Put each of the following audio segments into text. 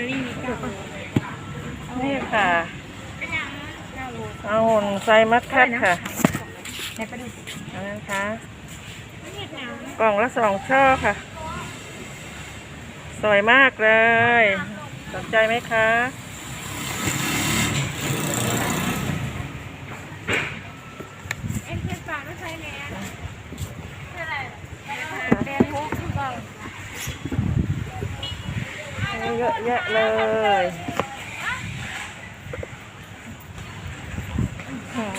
อรี่มีเก้าโลนี่ค่ะเก้าโลเอาหุ่นไซมัสคัดค่ะไหนไปดูสิอันนั้นค่ะกล่องละสองช่อค่ะ สวยมากเลย สนใจไหมคะ เอ็นเพื่อนฝากไม่ใช่แม่เป็นอะไรเป็นทุกข์ก่อน เยอะแยะเลยอืม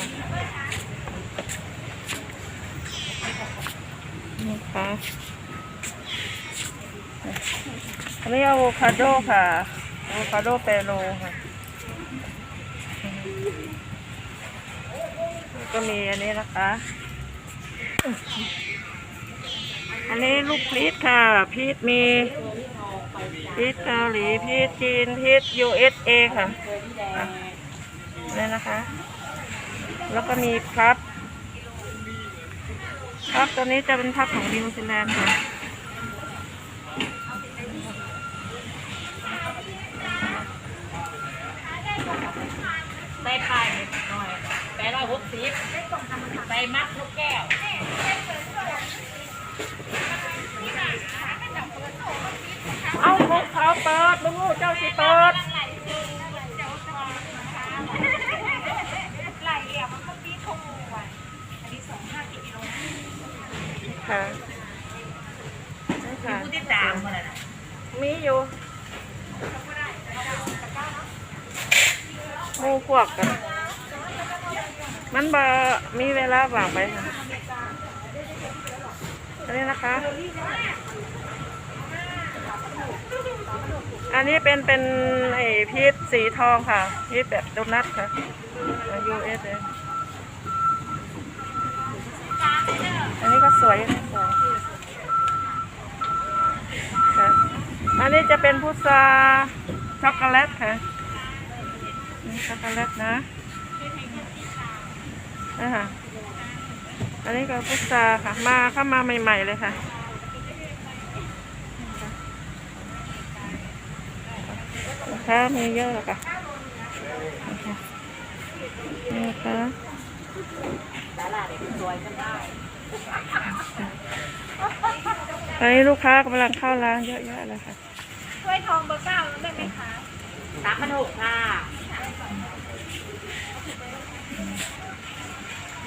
นี่ค่ะอันนี้อะโวคาโดค่ะอะโวคาโดเปโลค่ะแล้วก็มีอันนี้นะคะ อันนี้ลูกพีชค่ะพีชมีพีชเกาหลีพีชจีนพีช USA ค่ะอะนี่นะคะ แล้วก็มีพับพับตัวนี้จะเป็นพับของนิวซีแลนด์ค่ะใส่ปหน่อยแปดร้อยหกสิบใส่มัดลูกแก้ว เอาพวกเขาเปิดลุงงูเจ้า สิเปิดไหลเรียมมันก็ปีคงว่ะอันนี้สองห้ากิโลค่ะนี่ค่ะผู้ที่ตามมาแล้วนะมีอยู่มูพวกกัน มันบมีเวลาว่างไปค่ะอันนี้นะคะ อันนี้เป็นเป็นไอ้พีชสีทองค่ะ พีชแบบโดนัทค่ะ US เลยอันนี้ก็สวยอันนี้สวยค่ะอันนี้จะเป็นพุทราช็อกโกแลตค่ะนี่ช็อกโกแลตนะนี่ค่ะอันนี้ก็พุทราค่ะ มาเข้ามาใหม่ ๆ เลยค่ะนะ คะมีเยอะเลยค่ะนะคะนี่นะคะตลาดเด็กสวยกันได้ตอนนี้ลูกค้ากำลังเข้าร้านเยอะแยะเลยค่ะถ้วยทองเบอร์เก้าได้ไหมคะสามพันหกค่ะ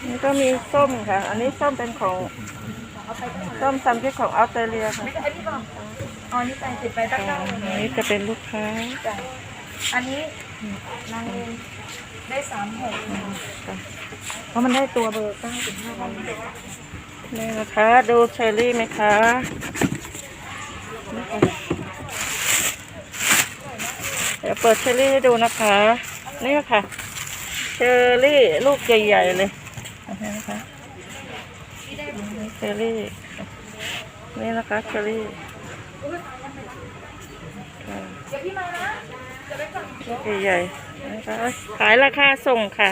นี่ก็มีส้มค่ะ อันนี้ส้มเป็นของ ส้มซัมที่ของออสเตรเลียค่ะ อ๋อนี่ใส่ติดไปตั้งเก้าโลอันนี้จะเป็นลูกค้าอันนี้นางเองได้สามหกค่ะเพราะมันได้ตัวเบอร์เก้าถึงห้าพันนี่นะคะ ดูเชอร์รี่ไหมคะนี่ค่ะเดี๋ยวเปิดเชอร์รี่ให้ดูนะคะ นี่ค่ะ เชอร์รี่ลูกใหญ่ๆเลยนี่นะคะนี่เชอร์รี่ นี่นะคะเชอร์รี่ค่ะลูก ใหญ่ๆนะคะขายราคาส่งค่ะ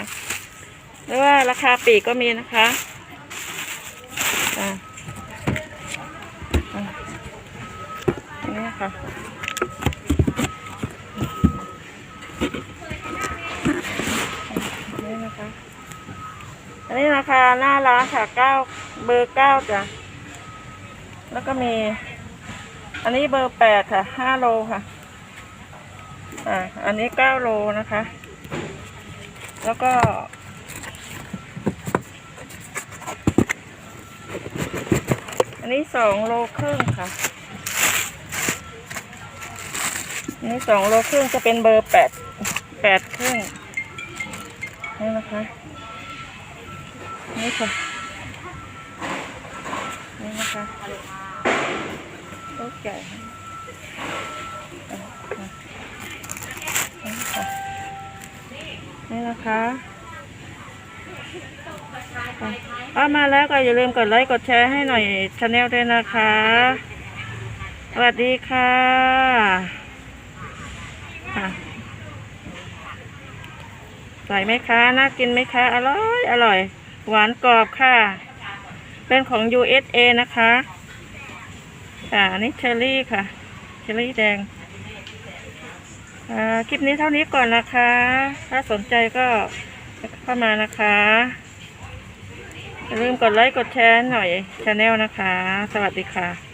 หรือว่าราคาปีกก็มีนะคะอ่าอ่านี่ค่ะนี่นะคะ อันนี้ราคาหน้าร้านค่ะเก้าเบอร์เก้าจ้ะ แล้วก็มี อันนี้เบอร์แปดค่ะห้าโลค่ะ อ่า อันนี้เก้าโลนะคะ แล้วก็ อันนี้สองโลครึ่งค่ะ อันนี้สองโลครึ่งจะเป็นเบอร์แปดแปดครึ่งนี่นะคะ นี่ค่ะ นี่นะคะ ใหญ่นี่นะคะเอามาแล้วก็อย่าลืมกดไลค์กดแชร์ให้หน่อยชาแนลด้วยนะคะ สวัสดีค่ะใส่ไหมคะน่ากินไหมคะ อร่อย อร่อย หวานกรอบค่ะ เป็นของ USA นะคะ ค่ะอันนี้เชอร์รี่ค่ะ เชอร์รี่แดง อ่า คลิปนี้เท่านี้ก่อนนะคะ ถ้าสนใจก็เข้ามานะคะอย่าลืมกดไลค์ กดแชร์หน่อยชาแนลนะคะ สวัสดีค่ะ